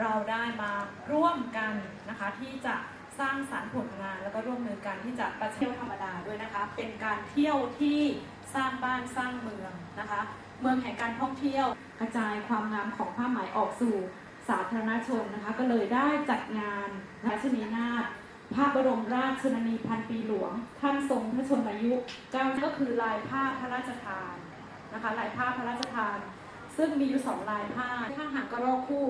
เราได้มาร่วมกันนะคะที่จะสร้างสารรค์ผลงาน แล้วก็ร่วมมือกันที่จะประเที่ยวธรรมดาด้วยนะคะ เป็นการเที่ยวที่สร้างบ้านสร้างเมืองนะคะ เมืองแห่งการท่องเที่ยวกระจายความงามของผ้าไหมออกสู่สาธารณชนนะคะ ก็เลยได้จัดงานระราชนีนาถพระบรมราชชนนีพันปีหลวง ท่านทรงพระชนมายุเก้าก็คือลายผ้าพระราชทานนะคะ ลายผ้าพระราชทาน ซึ่งมีอยู่สองลายผ้า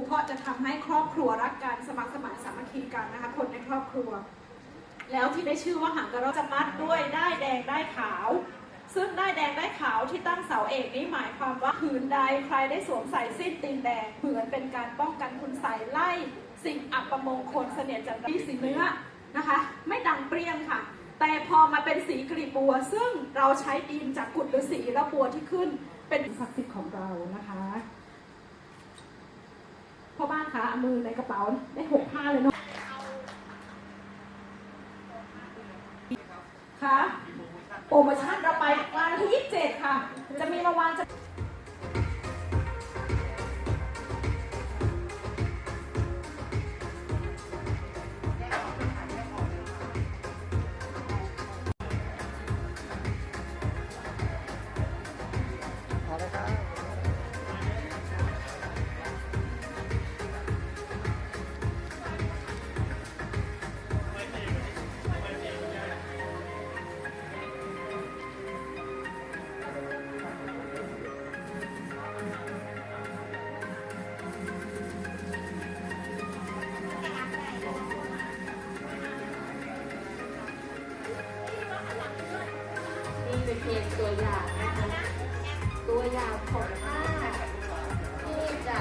เพราะจะทำให้ครอบครัวรักกันสมัครสมานสามัคคีกันนะคะคนในครอบครัว แล้วที่ได้ชื่อว่าหางกระรอกจะมัดด้วยได้แดงได้ขาว ซึ่งได้แดงได้ขาวที่ตั้งเสาเอกนี้หมายความว่าผืนใดใครได้สวมใส่สิ้นตีนแดงเหมือนเป็นการป้องกันคุณใส่ไล่สิ่งอัปมงคลเสนียดจันทร์ีสีเนื้อนะคะ ไม่ดังเปรี้ยงค่ะ แต่พอมาเป็นสีกลีบบัว ซึ่งเราใช้ดินจากกุฎฤาษีและบัวที่ขึ้นเป็นศักดิ์สิทธิ์ของเรานะคะ คะมือในกระเป๋าได้หกผ้าเลยเนาะค่ะโปรโมชั่นเราไปวันที่ 27 ค่ะ จะมีรางวัลจะ เป็นเพียงตัวอย่างนะคะตัวอย่างของผ้าที่จะ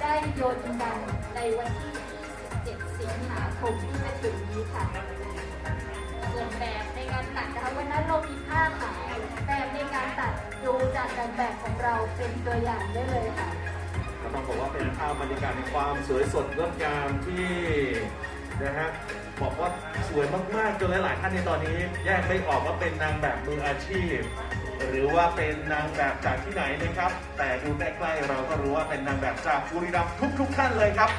ได้ยนต์กันในวันที่27สิงหาคมที่จะถึงนี้ค่ะส่วนแบบในการตัดนะคะวันนั้นเรามีผ้าขายแบบในการตัดดูจากการแบบของเราเป็นตัวอย่างได้เลยค่ะ ก็ต้องบอกว่าเป็นภาพบรรยากาศในความสวยสดงดงามที่นะฮะ บอกว่าสวยมากๆจนหลายๆท่านในตอนนี้ แยกไม่ออกว่าเป็นนางแบบมืออาชีพ หรือว่าเป็นนางแบบจากที่ไหนนะครับ แต่ดูใกล้ๆเราก็รู้ว่าเป็นนางแบบจากบุรีรัมย์ทุกๆท่านเลยครับ